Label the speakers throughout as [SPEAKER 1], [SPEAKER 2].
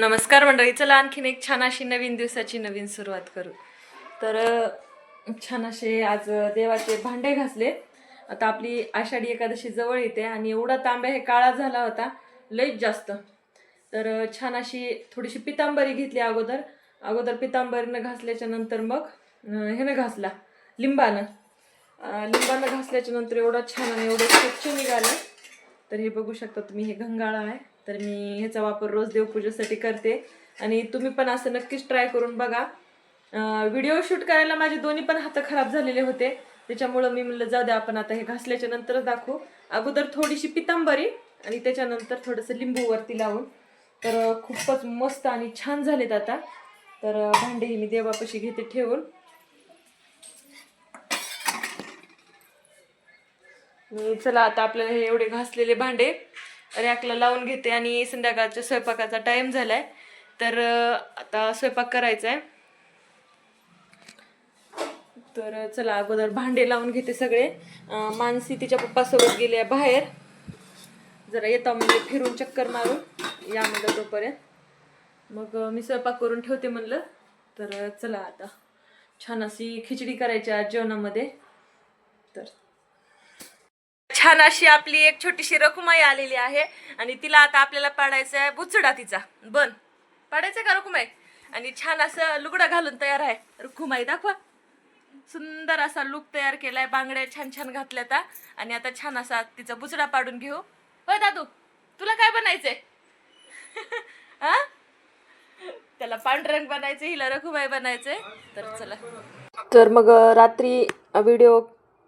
[SPEAKER 1] नमस्कार मंडळी चला आणखीन एक छान अशी नवीन दिवसाची नवीन सुरुवात करू. तर छान असे आज देवाचे भांडे घासले. आता आपली आषाढी एकादशी जवळ येते आणि एवढा तांब्या हे काळा झाला होता लईच जास्त. तर छान अशी थोडीशी पितांबरी घेतली अगोदर. अगोदर पितांबरीनं घासल्याच्या नंतर मग ह्यानं घासला लिंबानं. लिंबानं घासल्याच्या नंतर एवढा छान आणि एवढं स्वच्छ निघालं. तर हे बघू शकता तुम्ही हे घंगाळा आहे. तर मी ह्याचा वापर रोज देवपूजेसाठी करते. आणि तुम्ही पण असं नक्कीच ट्राय करून बघा. व्हिडिओ शूट करायला माझे दोन्ही पण हात खराब झालेले होते. त्याच्यामुळं मी म्हणलं जाऊ द्या आपण आता हे घासल्याच्या नंतरच दाखवू. अगोदर थोडीशी पितांबरी आणि त्याच्यानंतर थोडंसं लिंबू वरती लावून. तर खूपच मस्त आणि छान झालेत आता. तर भांडे भांडेही मी देवापाशी घेते ठेवून. चला आता आपल्याला हे एवढे घासलेले भांडे रॅकला लावून घेते आणि संध्याकाळच्या स्वयंपाकाचा टाइम झालाय. तर आता स्वयंपाक करायचा आहे तर चला अगोदर भांडे लावून घेते सगळे. मानसी तिच्या पप्पासोबत गेली आहे बाहेर. जरा येता म्हणजे फिरून चक्कर मारून. या तोपर्यंत. मग मी स्वयंपाक करून ठेवते म्हणलं. तर चला आता. छान अशी खिचडी करायची आज जेवणामध्ये. तर छान अशी आपली एक छोटीशी रखुमाई आलेली आहे. आणि तिला आता आपल्याला पाडायचं आहे बुचडा तिचा. बन. पाडायचं का रखुमाई? आणि छान असं लुगडं घालून तयार आहे. रखुमाई दाखवा. सुंदर असा लुक तयार केलाय. बांगड्या छान छान घातल्यात आता आणि आता छान असा तिचा बुचडा पाडून घेऊ. हो दादू तुला काय बनायचंय? हा? त्याला पांढरंग बनायचं हिला रखुमाई बनायचंय. तर चला. तर मग रात्री व्हिडिओ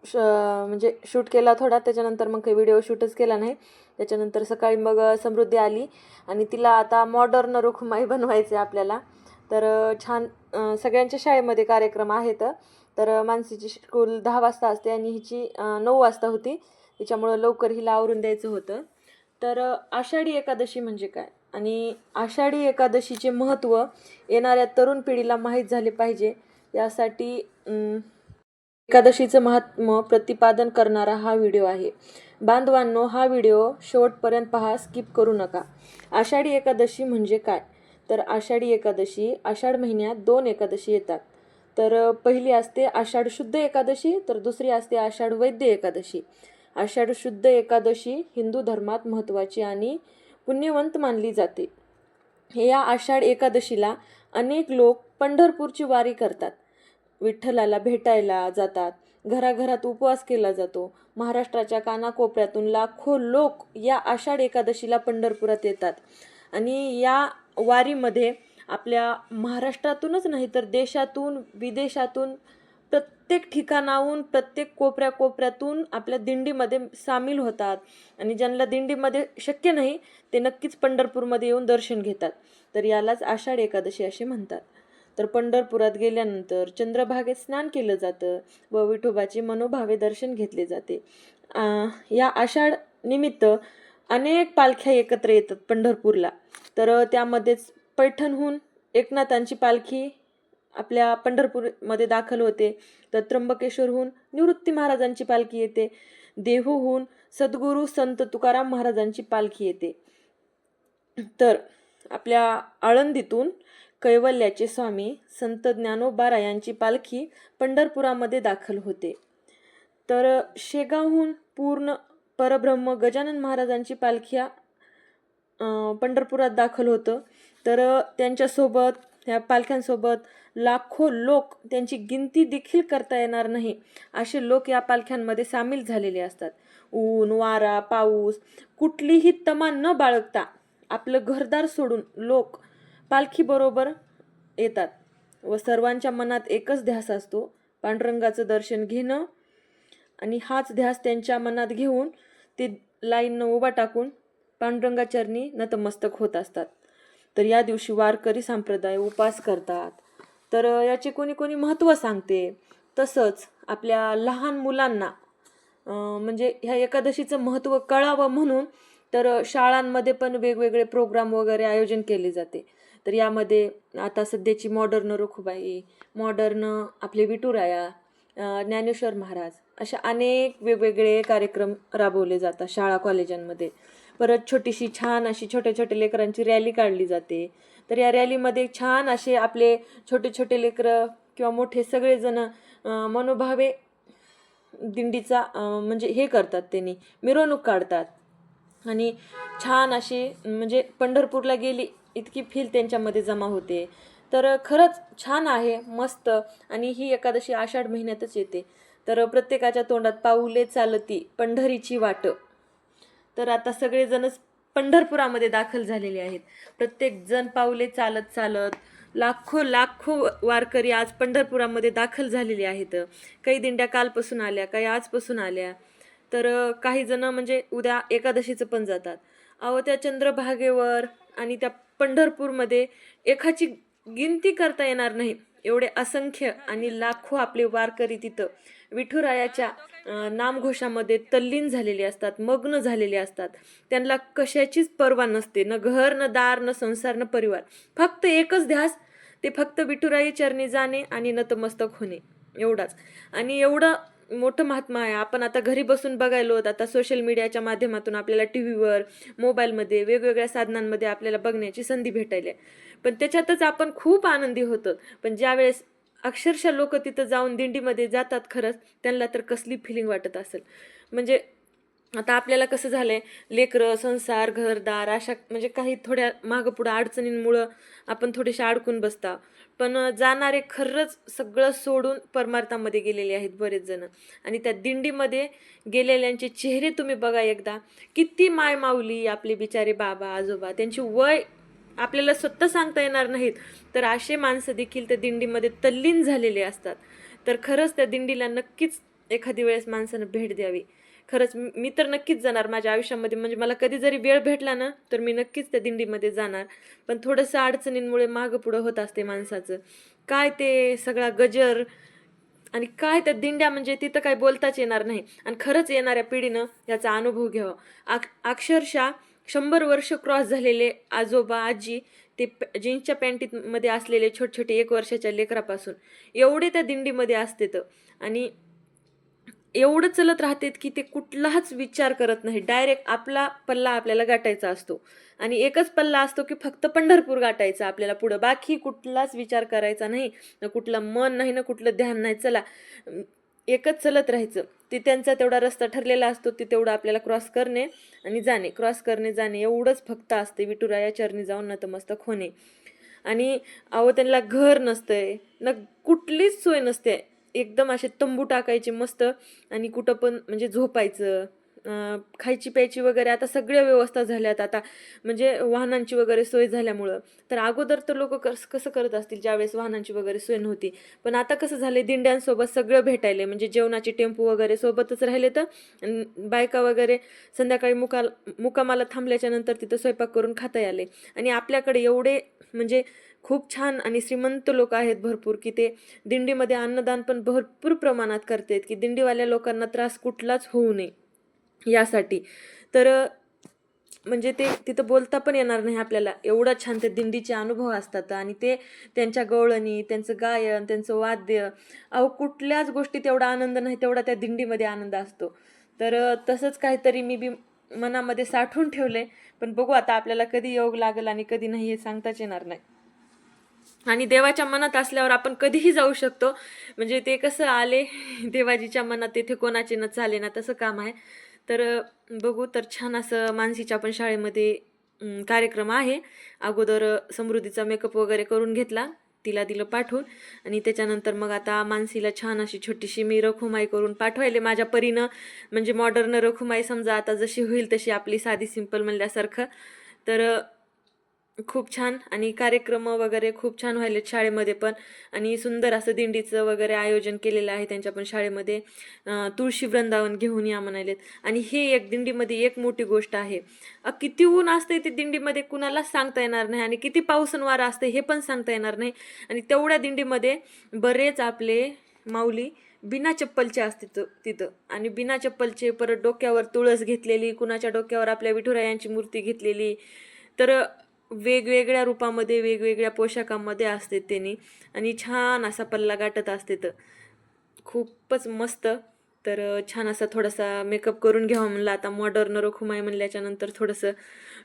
[SPEAKER 1] श म्हणजे शूट केला थोडा त्याच्यानंतर मग काही व्हिडिओ शूटच केला नाही. त्याच्यानंतर सकाळी मग समृद्धी आली आणि तिला आता मॉडर्न रुखमाई बनवायचे आपल्याला. तर छान सगळ्यांच्या शाळेमध्ये कार्यक्रम आहेत. तर मानसीची स्कूल दहा वाजता असते आणि हिची नऊ वाजता होती. तिच्यामुळं लवकर हिला आवरून द्यायचं होतं. तर आषाढी एकादशी म्हणजे काय? आणि आषाढी एकादशीचे महत्त्व येणाऱ्या तरुण पिढीला माहीत झाले पाहिजे. यासाठी एकादशीचं महात्म्य प्रतिपादन करणारा हा व्हिडिओ आहे. बांधवांनो हा व्हिडिओ शेवटपर्यंत पहा स्किप करू नका. आषाढी एकादशी म्हणजे काय? तर आषाढी एकादशी आषाढ महिन्यात दोन एकादशी येतात. तर पहिली असते आषाढ शुद्ध एकादशी तर दुसरी असते आषाढ वैद्य एकादशी. आषाढ शुद्ध एकादशी हिंदू धर्मात महत्त्वाची आणि पुण्यवंत मानली जाते. या आषाढ एकादशीला अनेक लोक पंढरपूरची वारी करतात. विठ्ठलाला भेटायला जातात. घराघरात उपवास केला जातो. महाराष्ट्राच्या कानाकोपऱ्यातून लाखो लोक या आषाढ एकादशीला पंढरपुरात येतात. आणि या वारीमध्ये आपल्या महाराष्ट्रातूनच नाही तर देशातून विदेशातून प्रत्येक ठिकाणाहून प्रत्येक कोपऱ्या कोपऱ्यातून आपल्या दिंडीमध्ये सामील होतात. आणि ज्यांना दिंडीमध्ये शक्य नाही ते नक्कीच पंढरपूरमध्ये येऊन दर्शन घेतात. तर यालाच आषाढ एकादशी असे म्हणतात. तर पंढरपुरात गेल्यानंतर चंद्रभागेत स्नान केलं जातं व विठोबाचे मनोभावे दर्शन घेतले जाते. आ, या आषाढ निमित्त अनेक पालख्या एकत्र येतात पंढरपूरला. तर त्यामध्येच पैठणहून एकनाथांची पालखी आपल्या पंढरपूरमध्ये दाखल होते. तर त्र्यंबकेश्वरहून निवृत्ती महाराजांची पालखी येते. देहूहून सद्गुरू संत तुकाराम महाराजांची पालखी येते. तर आपल्या आळंदीतून कैवल्याचे स्वामी संत ज्ञानोबारा यांची पालखी पंढरपुरामध्ये दाखल होते. तर शेगावहून पूर्ण परब्रह्म गजानन महाराजांची पालख्या पंढरपुरात दाखल होतं. तर त्यांच्यासोबत ह्या पालख्यांसोबत लाखो लोक त्यांची गिनती देखील करता येणार नाही असे लोक या पालख्यांमध्ये सामील झालेले असतात. ऊन वारा पाऊस कुठलीही तमा न बाळगता आपलं घरदार सोडून लोक पालखीबरोबर येतात व सर्वांच्या मनात एकच ध्यास असतो. पांडुरंगाचं दर्शन घेणं आणि हाच ध्यास त्यांच्या मनात घेऊन ते लाईननं उभा टाकून पांडुरंगाचरणी नतमस्तक होत असतात. तर या दिवशी वारकरी संप्रदाय उपास करतात. तर याचे कोणी कोणी महत्त्व सांगते. तसंच आपल्या लहान मुलांना म्हणजे ह्या एकादशीचं महत्त्व कळावं म्हणून तर शाळांमध्ये पण वेगवेगळे प्रोग्राम वगैरे आयोजन केले जाते. तर यामध्ये आता सध्याची मॉडर्न रुखुबाई मॉडर्न आपले विठुराया ज्ञानेश्वर महाराज अशा अनेक वेगवेगळे कार्यक्रम राबवले जातात शाळा कॉलेजांमध्ये. परत छोटीशी छान अशी छोट्या छोट्या लेकरांची रॅली काढली जाते. तर या रॅलीमध्ये छान असे आपले छोटे छोटे लेकरं किंवा मोठे सगळेजण मनोभावे दिंडीचा म्हणजे हे करतात त्यांनी मिरवणूक काढतात. आणि छान अशी म्हणजे पंढरपूरला गेली इतकी फील त्यांच्यामध्ये जमा होते. तर खरंच छान आहे मस्त. आणि ही एकादशी आषाढ महिन्यातच येते. तर प्रत्येकाच्या तोंडात पाऊले चालती पंढरीची वाट. तर आता सगळेजणच पंढरपुरामध्ये दाखल झालेले आहेत. प्रत्येकजण पाऊले चालत चालत लाखो लाखो वारकरी आज पंढरपुरामध्ये दाखल झालेले आहेत. काही दिंड्या कालपासून आल्या काही आजपासून आल्या. तर काही जण म्हणजे उद्या एकादशीचं पण जातात. अहो त्या चंद्रभागेवर आणि त्या पंढरपूरमध्ये एकाची गिनती करता येणार नाही. एवढे असंख्य आणि लाखो आपले वारकरी तिथं विठुरायाच्या नामघोषामध्ये तल्लीन झालेले असतात मग्न झालेले असतात. त्यांना कशाचीच पर्वा नसते न घर न दार न संसार न परिवार. फक्त एकच ध्यास ते फक्त विठुराई चरणी जाणे आणि नतमस्तक होणे. एवढाच. आणि एवढं मोठं महात्मा आहे. आपण आता घरी बसून बघायलो आता सोशल मीडियाच्या माध्यमातून आपल्याला टी व्हीवर मोबाईलमध्ये वेगवेगळ्या साधनांमध्ये आपल्याला बघण्याची संधी भेटायली आहे. पण त्याच्यातच आपण खूप आनंदी होतो. पण ज्यावेळेस अक्षरशः लोक तिथं जाऊन दिंडीमध्ये जातात खरंच त्यांना तर कसली फिलिंग वाटत असेल. म्हणजे आता आपल्याला कसं झालंय लेकरं संसार घरदार अशा म्हणजे काही थोड्या मागं पुढं अडचणींमुळं आपण थोडेसे अडकून बसता. पण जाणारे खरंच सगळं सोडून परमार्थामध्ये गेलेले आहेत बरेच जण. आणि त्या दिंडीमध्ये गेलेल्यांचे चेहरे तुम्ही बघा एकदा. किती माय माऊली आपले बिचारे बाबा आजोबा त्यांची वय आपल्याला स्वतः सांगता येणार नाहीत. तर असे माणसं देखील त्या दिंडीमध्ये तल्लीन झालेले असतात. तर खरंच त्या दिंडीला नक्कीच एखादी वेळेस माणसानं भेट द्यावी. खरंच मी तर नक्कीच जाणार माझ्या आयुष्यामध्ये. म्हणजे मला कधी जरी वेळ भेटला ना तर मी नक्कीच त्या दिंडीमध्ये जाणार. पण थोडंसं अडचणींमुळे मागं पुढं होत असते माणसाचं. काय ते सगळा गजर आणि काय त्या दिंड्या म्हणजे तिथं काय बोलताच येणार नाही. आणि खरंच येणाऱ्या पिढीनं याचा अनुभव घ्यावा. आक अक्षरशः शंभर वर्ष क्रॉस झालेले आजोबा आजी ते जीन्सच्या पॅन्टीमध्ये असलेले छोटे छोटे एक वर्षाच्या लेकरापासून एवढे त्या दिंडीमध्ये असते तर आणि एवढं चलत राहतात की ते कुठलाच विचार करत नाही. डायरेक्ट आपला पल्ला आपल्याला गाठायचा असतो. आणि एकच पल्ला असतो की फक्त पंढरपूर गाठायचा आपल्याला पुढं. बाकी कुठलाच विचार करायचा नाही. ना कुठलं मन नाही ना कुठलं ध्यान नाही. चला एकच चलत राहायचं. ते त्यांचा तेवढा रस्ता ठरलेला असतो ते तेवढं आपल्याला क्रॉस करणे आणि जाणे. क्रॉस करणे जाणे एवढंच फक्त असते. विठुराया चरणी जाऊन नतमस्तक होणे. आणि अहो त्यांना घर नसतंय. न कुठलीच सोय नसते. एकदम असे तंबू टाकायचे मस्त आणि कुठं पण म्हणजे झोपायचं. खायची प्यायची वगैरे आता सगळ्या व्यवस्था झाल्यात आता. म्हणजे वाहनांची वगैरे सोय झाल्यामुळं. तर अगोदर तर लोक कस कसं करत असतील ज्यावेळेस वाहनांची वगैरे सोय नव्हती. पण आता कसं झालं दिंड्यांसोबत सगळं भेटायले म्हणजे जेवणाचे टेम्पो वगैरे सोबतच राहिले तर बायका वगैरे संध्याकाळी मुकाल मुकामाला थांबल्याच्या नंतर तिथं स्वयंपाक करून खाता आले. आणि आपल्याकडे एवढे म्हणजे खूप छान आणि श्रीमंत लोक आहेत भरपूर की ते दिंडीमध्ये अन्नदान पण भरपूर प्रमाणात करतात की दिंडीवाल्या लोकांना त्रास कुठलाच होऊ नये. यासाठी. तर म्हणजे ते तिथं बोलता पण येणार नाही आपल्याला. एवढा छान ते दिंडीचे अनुभव असतात आणि ते त्यांच्या गवळणी त्यांचं गायन त्यांचं वाद्य अहो कुठल्याच गोष्टीत एवढा आनंद नाही तेवढा त्या दिंडीमध्ये आनंद असतो. तर तसंच काहीतरी मी बी मनामध्ये साठवून आहे पण बघू आता आपल्याला कधी योग लागेल आणि कधी नाही हे सांगताच येणार नाही. आणि देवाच्या मनात असल्यावर आपण कधीही जाऊ शकतो. म्हणजे ते कसं आले देवाजीच्या मनात तेथे कोणाचे न चाले ना तसं काम आहे. तर बघू. तर छान असं मानसीच्या पण शाळेमध्ये कार्यक्रम आहे. अगोदर समृद्धीचा मेकअप वगैरे करून घेतला. तिला दिलं पाठवून. आणि त्याच्यानंतर मग आता मानसीला छान अशी छोटीशी मी रखुमाई करून पाठवायले माझ्या परीनं. म्हणजे मॉडर्न रखुमाई समजा आता जशी होईल तशी आपली साधी सिंपल म्हणल्यासारखं. तर खूप छान आणि कार्यक्रम वगैरे खूप छान व्हायलेत शाळेमध्ये पण. आणि सुंदर असं दिंडीचं वगैरे आयोजन केलेलं आहे त्यांच्या पण शाळेमध्ये. तुळशी वृंदावन घेऊन या म्हणालेत. आणि हे एक दिंडीमध्ये एक मोठी गोष्ट आहे. किती ऊन असते ते दिंडीमध्ये कुणालाच सांगता येणार नाही आणि किती पाऊस वारं वारा असते हे पण सांगता येणार नाही. आणि तेवढ्या दिंडीमध्ये बरेच आपले माऊली बिना चप्पलचे असते तिथं. आणि बिना चप्पलचे परत डोक्यावर तुळस घेतलेली कुणाच्या डोक्यावर आपल्या विठुरायांची मूर्ती घेतलेली. तर वेगवेगळ्या रूपामध्ये वेगवेगळ्या पोशाखामध्ये असते त्यांनी. आणि छान असा पल्ला गाठत असते तर. खूपच मस्त. तर छान असा थोडासा मेकअप करून घ्यावा म्हणलं. आता मॉडर्न रखुमाई म्हणल्याच्यानंतर थोडंसं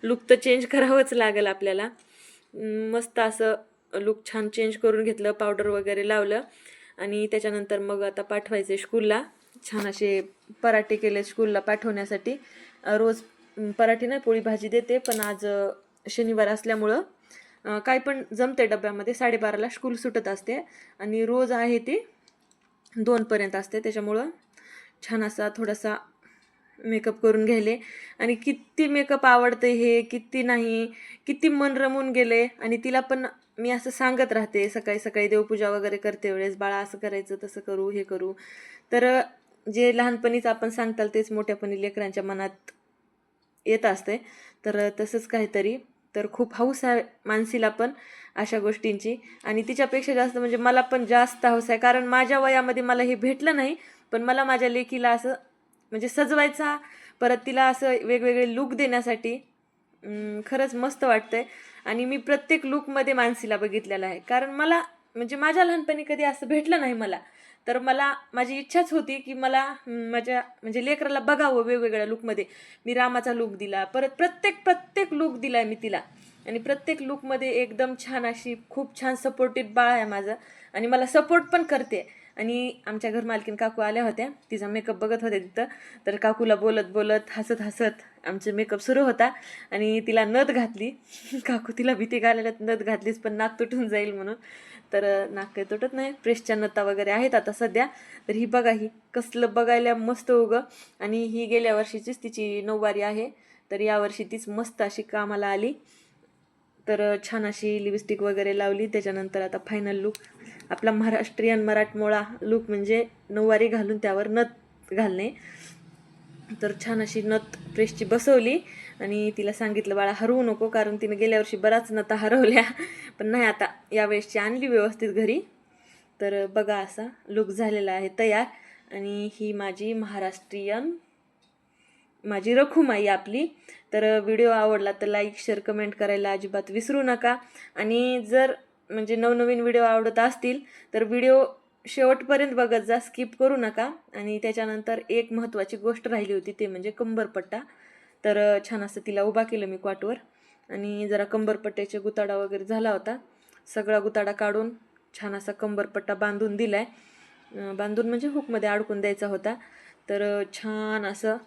[SPEAKER 1] लुक तर चेंज करावंच लागेल आपल्याला. मस्त असं लुक छान चेंज करून घेतलं पावडर वगैरे लावलं. आणि त्याच्यानंतर मग आता पाठवायचे स्कूलला छान असे पराठे केले स्कूलला पाठवण्यासाठी. रोज पराठे नाही पोळी भाजी देते. पण आज शनिवार असल्यामुळं काय पण जमते डब्यामध्ये. साडेबाराला स्कूल सुटत असते आणि रोज आहे ती दोनपर्यंत असते. त्याच्यामुळं छान असा थोडासा मेकअप करून घ्यायले. आणि किती मेकअप आवडते हे किती नाही किती मन रमून गेले आणि तिला पण मी असं सांगत राहते सकाळी सकाळी देवपूजा वगैरे करते वेळेस बाळा असं करायचं तसं करू हे करू. तर जे लहानपणीच आपण सांगताल तेच मोठ्यापणी लेकरांच्या मनात येत असते तर तसंच काहीतरी. तर खूप हौस आहे मानसीला पण अशा गोष्टींची. आणि तिच्यापेक्षा जास्त म्हणजे मला पण जास्त हौस आहे. कारण माझ्या वयामध्ये मला हे भेटलं नाही पण मला माझ्या लेकीला असं म्हणजे सजवायचा परत तिला असं वेगवेगळे लूक देण्यासाठी खरंच मस्त वाटतंय. आणि मी प्रत्येक लूकमध्ये मानसीला बघितलेलं आहे. कारण मला म्हणजे माझ्या लहानपणी कधी असं भेटलं नाही मला. तर मला माझी इच्छाच होती की मला माझ्या म्हणजे लेकराला बघावं वेगवेगळ्या लुकमध्ये मी रामाचा लुक दिला परत प्रत्येक प्रत्येक लुक दिला मी तिला. आणि प्रत्येक लुकमध्ये एकदम छान अशी खूप छान सपोर्टेड बाळ आहे माझं. आणि मला सपोर्ट पण करते. आणि आमच्या घर मालकीन काकू आल्या होत्या. तिचा मेकअप बघत होते तिथं. तर काकूला बोलत बोलत हसत हसत आमचं मेकअप सुरू होता. आणि तिला नथ घातली. काकू तिला भीती घालायला नथ घातलीच पण नाक तुटून जाईल म्हणून. तर नाक काही तुटत नाही. प्रेसच्या नता वगैरे आहेत आता सध्या. तर ही बघा ही कसलं बघायला मस्त उगं. आणि ही गेल्या वर्षीचीच तिची नऊवारी आहे. तर यावर्षी तीच मस्त अशी कामाला आली. तर छान अशी लिपस्टिक वगैरे लावली. त्याच्यानंतर आता फायनल लुक आपला महाराष्ट्रीयन मराठमोळा लुक म्हणजे नऊवारी घालून त्यावर नथ घालणे. तर छान अशी नथ प्रेसची बसवली आणि तिला सांगितलं बाळा हरवू नको कारण तिने गेल्या वर्षी बराच नथा हरवल्या. पण नाही आता यावेळेसची आणली व्यवस्थित घरी. तर बघा असा लुक झालेला आहे तयार. आणि ही माझी महाराष्ट्रीयन माझी रखुमाई आपली. तर व्हिडिओ आवडला तर लाईक शेअर कमेंट करायला अजिबात विसरू नका. आणि जर म्हणजे नवनवीन व्हिडिओ आवडत असतील तर व्हिडिओ शेवटपर्यंत बघत जा स्किप करू नका. आणि त्याच्यानंतर एक महत्त्वाची गोष्ट राहिली होती ते म्हणजे कंबरपट्टा. तर छान असं तिला उभा केलं मी क्वाटवर. आणि जरा कंबरपट्ट्याचे गुताडा वगैरे झाला होता. सगळा गुताडा काढून छान असा कंबरपट्टा बांधून दिला आहे बांधून म्हणजे हुकमध्ये अडकून द्यायचा होता. तर छान असं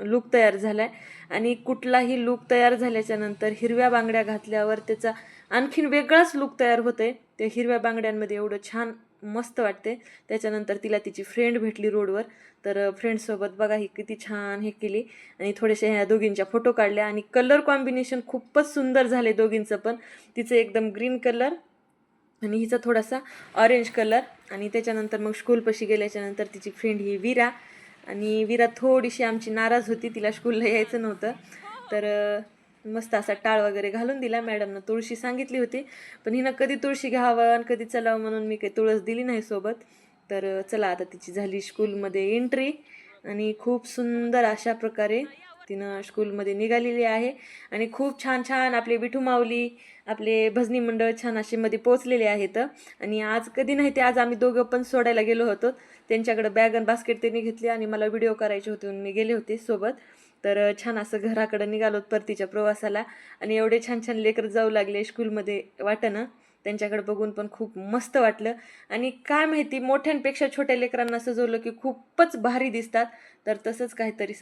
[SPEAKER 1] लूक तयार झाला आहे आणि कुठलाही लूक तयार झाल्याच्यानंतर हिरव्या बांगड्या घातल्यावर त्याचा आणखीन वेगळाच लूक तयार होते ते हिरव्या बांगड्यांमध्ये एवढं छान मस्त वाटते त्याच्यानंतर तिला तिची फ्रेंड भेटली रोडवर तर फ्रेंडसोबत बघा ही किती छान हे केली. आणि थोडेसे ह्या दोघींच्या फोटो काढल्या. आणि कलर कॉम्बिनेशन खूपच सुंदर झाले दोघींचं पण. तिचं एकदम ग्रीन कलर आणि हिचा थोडासा ऑरेंज कलर आणि त्याच्यानंतर मग स्कूलपाशी गेल्याच्यानंतर तिची फ्रेंड ही विरा. आणि विरा थोडीशी आमची नाराज होती तिला स्कूलला यायचं नव्हतं. तर मस्त असा टाळ वगैरे घालून दिला मॅडमनं तुळशी सांगितली होती पण हिनं कधी तुळशी घ्यावं आणि कधी चलावं म्हणून मी काही तुळस दिली नाही सोबत. तर चला आता तिची झाली स्कूलमध्ये एंट्री आणि खूप सुंदर अशा प्रकारे तिनं स्कूलमध्ये निघालेली आहे. आणि खूप छान छान आपले विठू माऊली आपले भजनी मंडळ छान असे मध्ये पोचलेले आहेत. आणि आज कधी नाही ते आज आम्ही दोघं पण सोडायला गेलो होतो. त्यांच्याकडे बॅग आणि बास्केट त्यांनी घेतले आणि मला व्हिडिओ करायचे होते म्हणून मी गेले होते सोबत. तर छान असं घराकडं निघालो परतीच्या प्रवासाला. आणि एवढे छान छान लेकर जाऊ लागले स्कूलमध्ये वाटणं. त्यांच्याकडे बघून पण खूप मस्त वाटलं. आणि काय माहिती मोठ्यांपेक्षा छोट्या लेकरांना सजवलं की खूपच भारी दिसतात. तर तसंच काहीतरी